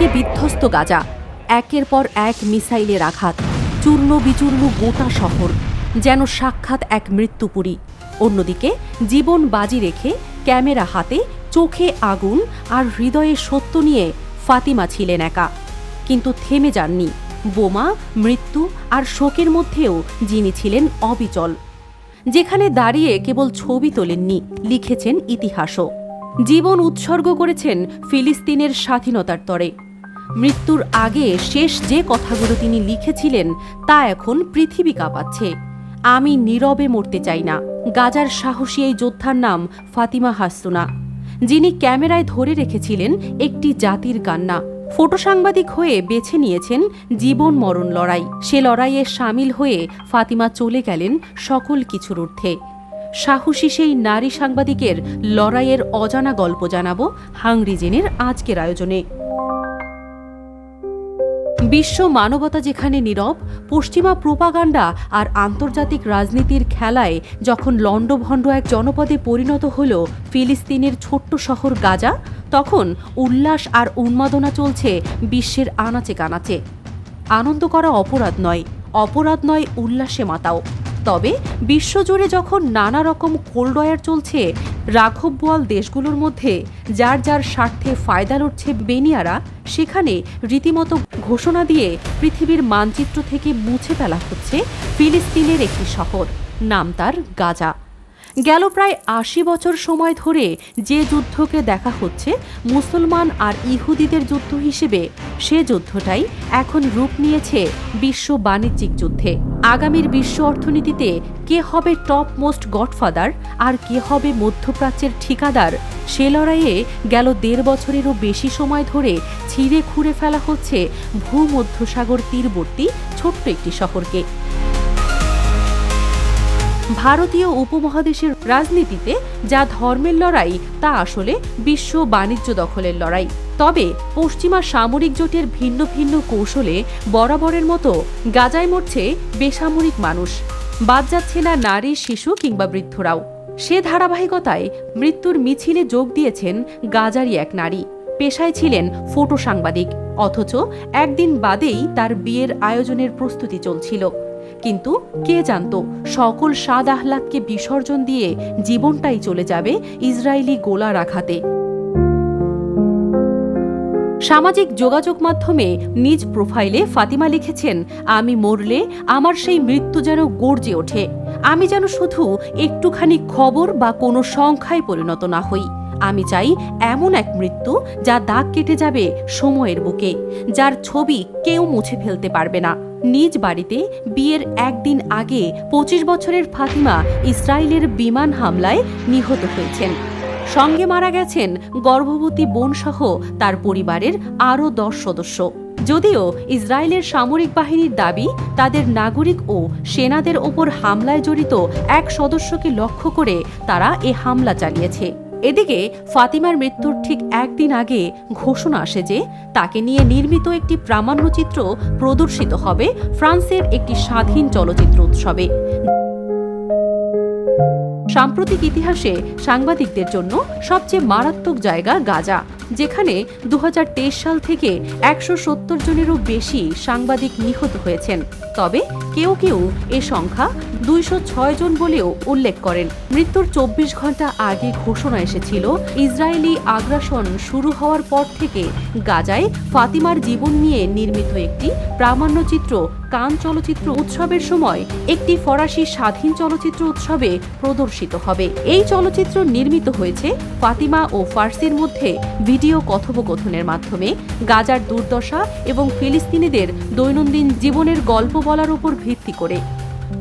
একদিকে বিধ্বস্ত গাজা। একের পর এক মিসাইলের আঘাত চূর্ণ বিচূর্ণ গোটা শহর যেন সাক্ষাৎ এক মৃত্যুপুরী। অন্যদিকে জীবন বাজি রেখে ক্যামেরা হাতে চোখে আগুন আর হৃদয়ে সত্য নিয়ে ফাতিমা ছিলেন একা। কিন্তু থেমে যাননি। বোমা, মৃত্যু আর শোকের মধ্যেও যিনি ছিলেন অবিচল। যেখানে দাঁড়িয়ে কেবল ছবি তোলেননি, লিখেছেন ইতিহাসও। জীবন উৎসর্গ করেছেন ফিলিস্তিনের স্বাধীনতার তরে। মৃত্যুর আগে শেষ যে কথাগুলো তিনি লিখেছিলেন তা এখন পৃথিবী কাঁপাচ্ছে। আমি নীরবে মরতে চাই না। গাজার সাহসী এই যোদ্ধার নাম ফাতিমা হাসুনা যিনি ক্যামেরায় ধরে রেখেছিলেন একটি জাতির কান্না। ফটো সাংবাদিক হয়ে বেছে নিয়েছেন জীবন মরণ লড়াই। সে লড়াইয়ে সামিল হয়ে ফাতিমা চলে গেলেন সকল কিছুর ঊর্ধ্বে। সাহসী সেই নারী সাংবাদিকের লড়াইয়ের অজানা গল্প জানাব হাংরিজেনের আজকের আয়োজনে। বিশ্ব মানবতা যেখানে নীরব, পশ্চিমা প্রোপাগান্ডা আর আন্তর্জাতিক রাজনীতির খেলায় যখন লণ্ডভণ্ড এক জনপদে পরিণত হল ফিলিস্তিনের ছোট্ট শহর গাজা, তখন উল্লাস আর উন্মাদনা চলছে বিশ্বের আনাচে কানাচে। আনন্দ করা অপরাধ নয় অপরাধ নয় উল্লাসে মাতাও। তবে বিশ্বজুড়ে যখন নানা রকম কোল্ডয়ার চলছে, রাঘব বোয়াল দেশগুলোর মধ্যে যার যার স্বার্থে ফায়দা লড়ছে বেনিয়ারা, সেখানে রীতিমতো ঘোষণা দিয়ে পৃথিবীর মানচিত্র থেকে মুছে ফেলা হচ্ছে ফিলিস্তিনের একটি শহর। নাম তার গাজা। গেল প্রায় আশি বছর সময় ধরে যে যুদ্ধকে দেখা হচ্ছে, মুসলমান আর ইহুদিদের যুদ্ধ হিসেবে সে যুদ্ধটাই এখন রূপ নিয়েছে বিশ্ব বাণিজ্যিক যুদ্ধে। আগামীর বিশ্ব অর্থনীতিতে কে হবে টপ মোস্ট গডফাদার আর কে হবে মধ্যপ্রাচ্যের ঠিকাদার, সে লড়াইয়ে গেল দেড় বছরেরও বেশি সময় ধরে ছিঁড়ে খুঁড়ে ফেলা হচ্ছে ভূমধ্যসাগর তীরবর্তী ছোট্ট একটি শহরকে। ভারতীয় উপমহাদেশের রাজনীতিতে যা ধর্মের লড়াই, তা আসলে বিশ্ব বাণিজ্য দখলের লড়াই। তবে পশ্চিমা সামরিক জোটের ভিন্ন ভিন্ন কৌশলে বরাবরের মতো গাজায় মরছে বেসামরিক মানুষ। বাদ যাচ্ছে না নারী, শিশু কিংবা বৃদ্ধরাও। সে ধারাবাহিকতায় মৃত্যুর মিছিলে যোগ দিয়েছেন গাজারই এক নারী। পেশায় ছিলেন ফটো সাংবাদিক। অথচ একদিন বাদেই তার বিয়ের আয়োজনের প্রস্তুতি চলছিল। কিন্তু কে জানত, সকল সাদ আহ্লাদকে বিসর্জন দিয়ে জীবনটাই চলে যাবে ইসরায়েলি গোলা রাখাতে সামাজিক যোগাযোগ মাধ্যমে নিজ প্রোফাইলে ফাতিমা লিখেছেন, আমি মরলে আমার সেই মৃত্যু যেন গর্জে ওঠে। আমি যেন শুধু একটুখানি খবর বা কোনো সংখ্যায় পরিণত না হই। আমি চাই এমন এক মৃত্যু যা দাগ কেটে যাবে সময়ের বুকে, যার ছবি কেউ মুছে ফেলতে পারবে না। নিজ বাড়িতে বিয়ের একদিন আগে পঁচিশ বছরের ফাতিমা ইসরায়েলের বিমান হামলায় নিহত হয়েছেন। সঙ্গে মারা গেছেন গর্ভবতী বোনসহ তার পরিবারের আরও দশ সদস্য। যদিও ইসরায়েলের সামরিক বাহিনীর দাবি, তাদের নাগরিক ও সেনাদের ওপর হামলায় জড়িত এক সদস্যকে লক্ষ্য করে তারা এ হামলা চালিয়েছে। এদিকে ফাতিমার মৃত্যুর ঠিক একদিন আগে ঘোষণা আসে যে তাকে নিয়ে নির্মিত একটি প্রামাণ্যচিত্র প্রদর্শিত হবে ফ্রান্সের একটি স্বাধীন চলচ্চিত্র উৎসবে। সাম্প্রতিক ইতিহাসে সাংবাদিকদের জন্য সবচেয়ে মারাত্মক জায়গা গাজা। যেখানে দুহাজার তেইশ সাল থেকে একশো সত্তর জনেরও বেশি সাংবাদিক নিহত হয়েছেন। তবে কেউ কেউ এ সংখ্যা দুইশো ছয় জন বলেও উল্লেখ করেন। মৃত্যুর চব্বিশ ঘণ্টা আগে ঘোষণা এসেছিল, ইসরায়েলি আগ্রাসন শুরু হওয়ার পর থেকে গাজায় ফাতিমার জীবন নিয়ে নির্মিত একটি প্রামাণ্যচিত্র কান চলচ্চিত্র উৎসবের সময় একটি ফরাসি স্বাধীন চলচ্চিত্র উৎসবে প্রদর্শিত হবে। এই চলচ্চিত্র নির্মিত হয়েছে ফাতিমা ও ফার্সির মধ্যে ভিডিও কথোপকথনের মাধ্যমে। গাজার দুর্দশা এবং ফিলিস্তিনিদের দৈনন্দিন জীবনের গল্প বলার উপর ভিত্তি করে।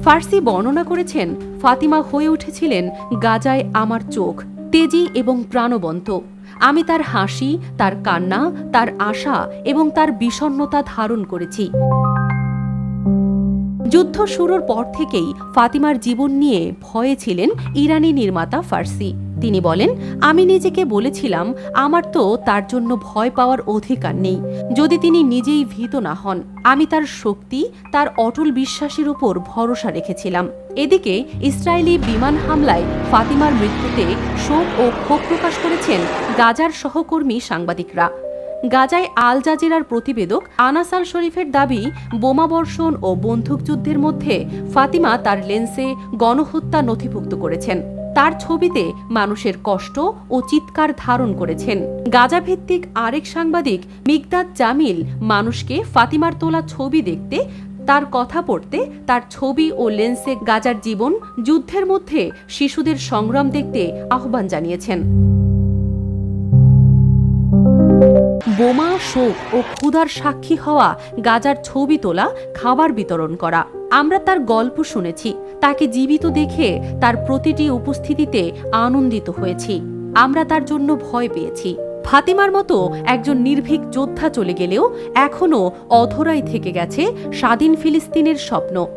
ফার্সি বর্ণনা করেছেন, ফাতিমা হয়ে উঠেছিলেন গাজায় আমার চোখ, তেজি এবং প্রাণবন্ত। আমি তার হাসি, তার কান্না, তার আশা এবং তার বিষণ্ণতা ধারণ করেছি। যুদ্ধ শুরুর পর থেকেই ফাতিমার জীবন নিয়ে ভয়ে ছিলেন ইরানি নির্মাতা ফার্সি। তিনি বলেন, আমি নিজেকে বলেছিলাম, আমার তো তার জন্য ভয় পাওয়ার অধিকার নেই। যদি তিনি নিজেই ভীত না হন, আমি তার শক্তি, তার অটল বিশ্বাসের উপর ভরসা রেখেছিলাম। এদিকে ইসরায়েলি বিমান হামলায় ফাতিমার মৃত্যুতে শোক ও ক্ষোভ প্রকাশ করেছেন গাজার সহকর্মী সাংবাদিকরা। গাজায় আল জাজিরার প্রতিবেদক আনাস আল শরীফের দাবি বোমাবর্ষণ ও বন্দুকযুদ্ধের মধ্যে ফাতিমা তার লেন্সে গণহত্যা নথিভুক্ত করেছেন। তার ছবিতে মানুষের কষ্ট ও চিৎকার ধারণ করেছেন। গাজা ভিত্তিক আরেক সাংবাদিক মিগদাদ জামিল মানুষকে ফাতিমার তোলা ছবি দেখতে, তার কথা পড়তে, তার ছবি ও লেন্সে গাজার জীবন, যুদ্ধের মধ্যে শিশুদের সংগ্রাম দেখতে আহ্বান জানিয়েছেন। বোমা, শোক ও ক্ষুধার সাক্ষী হওয়া গাজার ছবি তোলা, খাবার বিতরণ করা। আমরা তার গল্প শুনেছি। তাকে জীবিত দেখে তার প্রতিটি উপস্থিতিতে আনন্দিত হয়েছি। আমরা তার জন্য ভয় পেয়েছি। ফাতিমার মতো একজন নির্ভীক যোদ্ধা চলে গেলেও এখনও অধরাই থেকে গেছে স্বাধীন ফিলিস্তিনের স্বপ্ন।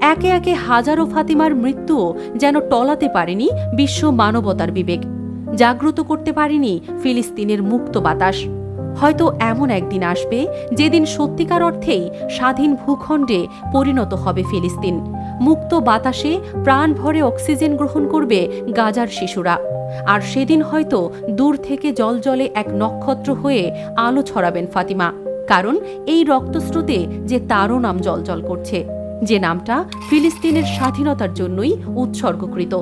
একে একে হাজারো ফাতিমার মৃত্যুও যেন টলাতে পারেনি বিশ্ব মানবতার বিবেক। জাগ্রত করতে পারেনি ফিলিস্তিনের মুক্ত বাতাস। হয়তো এমন একদিন আসবে যেদিন সত্যিকার অর্থেই স্বাধীন ভূখণ্ডে পরিণত হবে ফিলিস্তিন। মুক্ত বাতাসে প্রাণ ভরে অক্সিজেন গ্রহণ করবে গাজার শিশুরা। আর সেদিন হয়তো দূর থেকে জলজলে এক নক্ষত্র হয়ে আলো ছড়াবেন ফাতিমা। কারণ এই রক্তস্রোতে যে তারও নাম জলজল করছে। যে নামটা ফিলিস্তিনের স্বাধীনতার জন্যই উৎসর্গকৃত।